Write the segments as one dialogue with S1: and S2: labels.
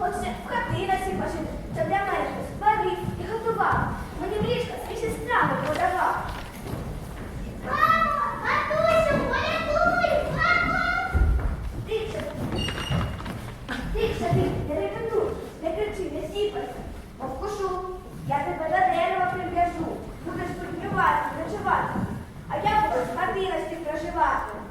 S1: Хоче в хатинці пожити, щоб для мене хтось варив і готував. Мені в ліжка свіжі страви подавав. Мамо, матусю, порятуй! Мамо! Тише, тише ти, не репетуй, не кричи, не сіпайся. Обкушу, я тебе до дерева прив'яжу. Будеш тут плювати, ночувати. А я буду в хатиночці проживати.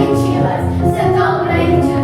S1: mentiras. Você tá por